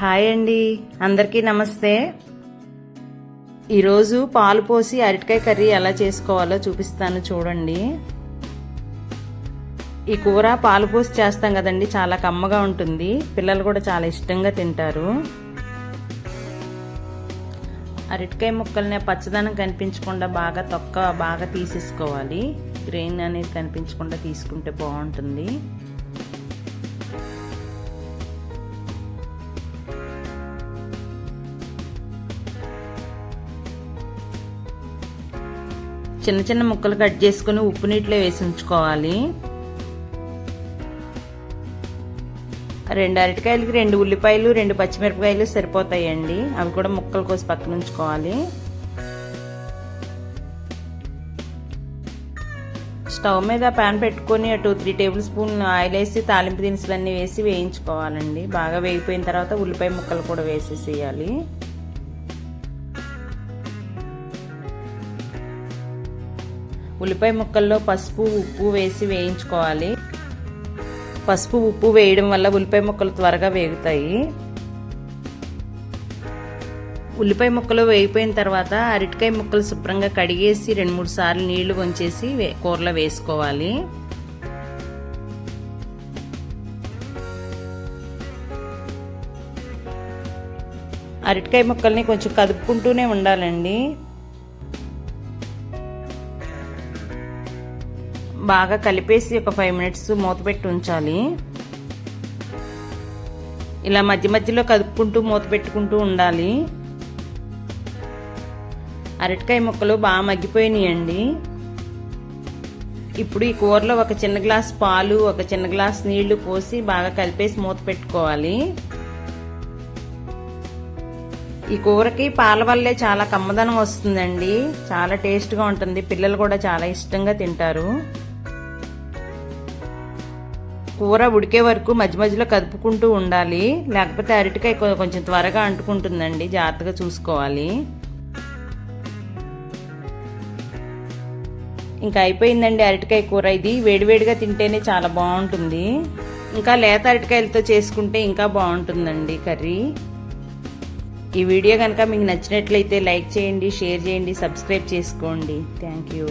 Hi అండి. అందరికీ నమస్తే. ఈరోజు పాలు పోసి అరటికాయ కర్రీ ఎలా చేసుకోవాలో చూపిస్తాను చూడండి. ఈ కూర పాలు పోసి చేస్తాం కదండి చాలా కమ్మగా ఉంటుంది. పిల్లలు కూడా చాలా ఇష్టంగా తింటారు. అరటికాయ ముక్కల్ని పచ్చదనం కనిపించకుండా బాగా తొక్క బాగా తీసేసుకోవాలి. గ్రెయిన్ అనేది కనిపించకుండా తీసుకుంటే బాగుంటుంది. చిన్న చిన్న ముక్కలు కట్ చేసుకుని ఉప్పు నీటిలో వేసి ఉంచుకోవాలి. రెండు అరటికాయలకి రెండు ఉల్లిపాయలు రెండు పచ్చిమిరపకాయలు సరిపోతాయండి. అవి కూడా ముక్కలు కోసి పక్కన ఉంచుకోవాలి. స్టవ్ మీద ప్యాన్ పెట్టుకొని two three tablespoon oil వేసి తాలింపు దినుసులన్నీ వేసి వేయించుకోవాలండి. బాగా వేగిపోయిన తర్వాత ఉల్లిపాయ ముక్కలు కూడా వేసేసేయాలి. ఉల్లిపాయ ముక్కల్లో పసుపు ఉప్పు వేసి వేయించుకోవాలి. పసుపు ఉప్పు వేయడం వల్ల ఉల్లిపాయ ముక్కలు త్వరగా వేగుతాయి. ఉల్లిపాయ ముక్కలు వేగిపోయిన తర్వాత అరటికాయ ముక్కలు శుభ్రంగా కడిగేసి రెండు మూడు సార్లు నీళ్ళు వంచేసి కూరలో వేసుకోవాలి. అరటికాయ ముక్కల్ని కొంచెం కదుపుకుంటూనే ఉండాలండి. బాగా కలిపేసి ఒక ఫైవ్ మినిట్స్ మూత పెట్టి ఉంచాలి. ఇలా మధ్య మధ్యలో కదుపుకుంటూ మూత పెట్టుకుంటూ ఉండాలి. అరటికాయ ముక్కలు బాగా మగ్గిపోయినాయండి. ఇప్పుడు ఈ కూరలో ఒక చిన్న గ్లాస్ పాలు ఒక చిన్న గ్లాస్ నీళ్ళు పోసి బాగా కలిపేసి మూత పెట్టుకోవాలి. ఈ కూరకి పాల వల్లే చాలా కమ్మదనం వస్తుందండి. చాలా టేస్ట్గా ఉంటుంది. పిల్లలు కూడా చాలా ఇష్టంగా తింటారు. కూర ఉడికే వరకు మధ్య మధ్యలో కదుపుకుంటూ ఉండాలి. లేకపోతే అరటికాయ కొంచెం త్వరగా అంటుకుంటుందండి. జాగ్రత్తగా చూసుకోవాలి. ఇంకా అయిపోయిందండి అరటికాయ కూర. ఇది వేడివేడిగా తింటేనే చాలా బాగుంటుంది. ఇంకా లేత అరటికాయలతో చేసుకుంటే ఇంకా బాగుంటుందండి కర్రీ. ఈ వీడియో కనుక మీకు నచ్చినట్లయితే లైక్ చేయండి షేర్ చేయండి సబ్స్క్రైబ్ చేసుకోండి. Thank you.